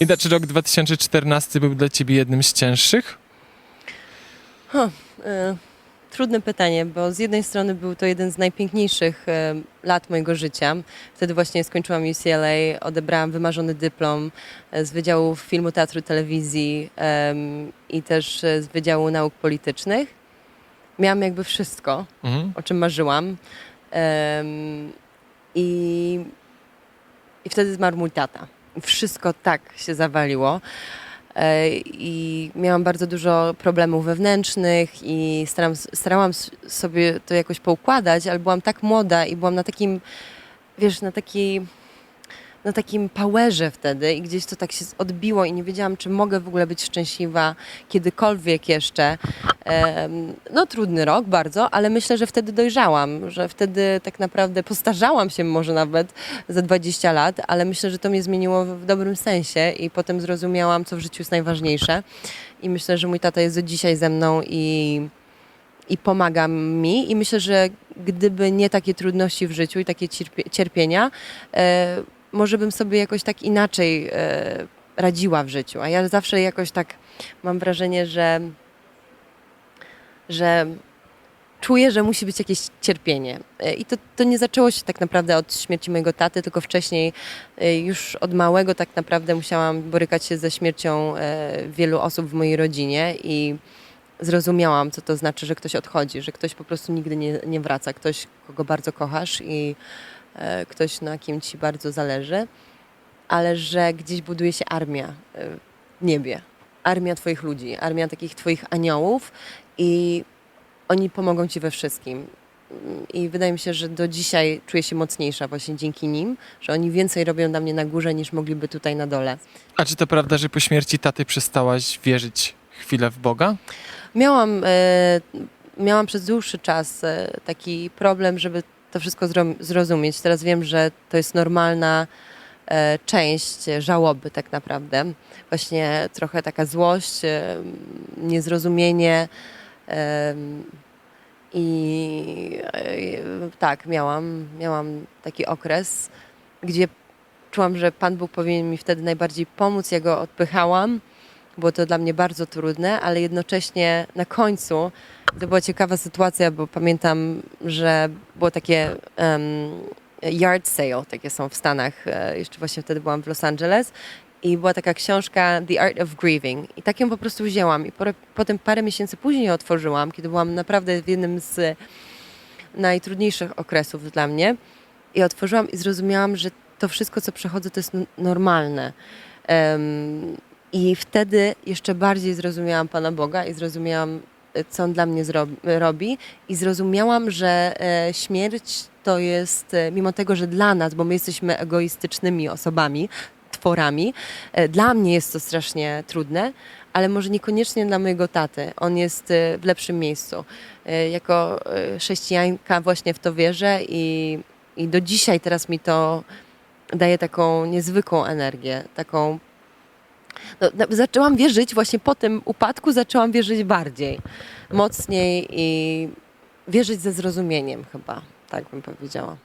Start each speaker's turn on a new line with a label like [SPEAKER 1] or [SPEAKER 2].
[SPEAKER 1] Ida, czy rok 2014 był dla ciebie jednym z cięższych?
[SPEAKER 2] E, Trudne pytanie, bo z jednej strony był to jeden z najpiękniejszych e, lat mojego życia. Wtedy właśnie skończyłam UCLA, odebrałam wymarzony dyplom e, z Wydziału Filmu, Teatru, Telewizji em, i też e, z Wydziału Nauk Politycznych. Miałam jakby wszystko,
[SPEAKER 1] Mhm.
[SPEAKER 2] o czym marzyłam. Em, I, I wtedy zmarł mój tata. Wszystko tak się zawaliło. E, I miałam bardzo dużo problemów wewnętrznych i staram, starałam sobie to jakoś poukładać, ale byłam tak młoda i byłam na takim, wiesz, na takiej na takim powerze wtedy i gdzieś to tak się odbiło i nie wiedziałam, czy mogę w ogóle być szczęśliwa kiedykolwiek jeszcze. No trudny rok bardzo, ale myślę, że wtedy dojrzałam, że wtedy tak naprawdę postarzałam się może nawet za 20 lat, ale myślę, że to mnie zmieniło w dobrym sensie i potem zrozumiałam, co w życiu jest najważniejsze. I myślę, że mój tata jest do dzisiaj ze mną i, i pomaga mi. I myślę, że gdyby nie takie trudności w życiu i takie cierpie, cierpienia, e, może bym sobie jakoś tak inaczej e, radziła w życiu. A ja zawsze jakoś tak mam wrażenie, że, że czuję, że musi być jakieś cierpienie. E, I to, to nie zaczęło się tak naprawdę od śmierci mojego taty, tylko wcześniej e, już od małego tak naprawdę musiałam borykać się ze śmiercią e, wielu osób w mojej rodzinie i zrozumiałam, co to znaczy, że ktoś odchodzi, że ktoś po prostu nigdy nie, nie wraca, ktoś, kogo bardzo kochasz i ktoś, na kim ci bardzo zależy, ale że gdzieś buduje się armia w niebie. Armia twoich ludzi, armia takich twoich aniołów i oni pomogą ci we wszystkim. I wydaje mi się, że do dzisiaj czuję się mocniejsza właśnie dzięki nim, że oni więcej robią dla mnie na górze niż mogliby tutaj na dole.
[SPEAKER 1] A czy to prawda, że po śmierci taty przestałaś wierzyć chwilę w Boga?
[SPEAKER 2] Miałam, e, miałam przez dłuższy czas e, taki problem, żeby to wszystko zro- zrozumieć. Teraz wiem, że to jest normalna e, część żałoby tak naprawdę. Właśnie trochę taka złość, e, niezrozumienie. I e, tak, miałam, miałam taki okres, gdzie czułam, że Pan Bóg powinien mi wtedy najbardziej pomóc. Ja go odpychałam. Było to dla mnie bardzo trudne, ale jednocześnie na końcu to była ciekawa sytuacja, bo pamiętam, że było takie em, yard sale, takie są w Stanach. e, Jeszcze właśnie wtedy byłam w Los Angeles. I była taka książka The Art of Grieving. I tak ją po prostu wzięłam. I po, potem parę miesięcy później otworzyłam, kiedy byłam naprawdę w jednym z najtrudniejszych okresów dla mnie. I otworzyłam i zrozumiałam, że to wszystko, co przechodzę, to jest normalne. Em, I wtedy jeszcze bardziej zrozumiałam Pana Boga i zrozumiałam, e, co On dla mnie robi. I zrozumiałam, że e, śmierć to jest, e, mimo tego, że dla nas, bo my jesteśmy egoistycznymi osobami, tworami, e, dla mnie jest to strasznie trudne, ale może niekoniecznie dla mojego taty. On jest e, w lepszym miejscu. E, Jako chrześcijanka właśnie w to wierzę i, i do dzisiaj teraz mi to daje taką niezwykłą energię, taką no, na- zaczęłam wierzyć właśnie po tym upadku, zaczęłam wierzyć bardziej, mocniej i wierzyć ze zrozumieniem chyba, tak bym powiedziała.